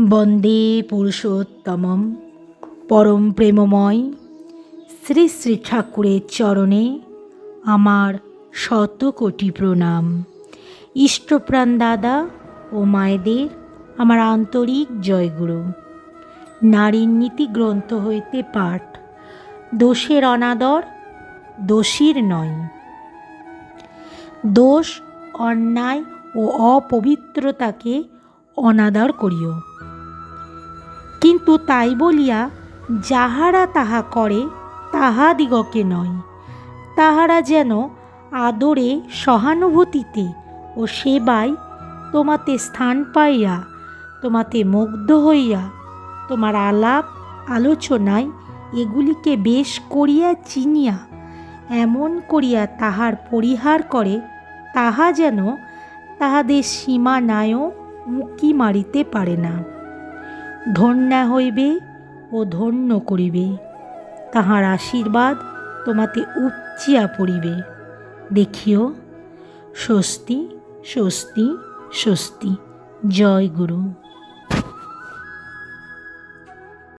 বন্দে পুরুষোত্তমম। পরম প্রেমময় শ্রী শ্রী ঠাকুরের চরণে আমার শত কোটি প্রণাম। ইষ্টপ্রাণ দাদা ও মায়েদের আমার আন্তরিক জয়গুরু। নারীর নীতি গ্রন্থ হইতে পাঠ। দোষের অনাদর দোষীর নয়। দোষ, অন্যায় ও অপবিত্রতাকে অনাদর করিও। কিন্তু তাই বলিয়া যাহারা তাহা করে তাহাদিগকে নয়। তাহারা যেন আদরে সহানুভূতিতে ও সেবায় তোমাতে স্থান পাইয়া, তোমাতে মুগ্ধ হইয়া, তোমার আলাপ আলোচনায় এগুলিকে বেশ করিয়া চিনিয়া, এমন করিয়া তাহার পরিহার করে, তাহা যেন তাহাদের সীমানায়ও উঁকি মারিতে পারে না। ধন্যা হইবে ও ধন্য করিবে। তাহার আশীর্বাদ তোমাতে উপচিয়া পড়িবে। দেখিও, স্বস্তি স্বস্তি স্বস্তি। জয় গুরু।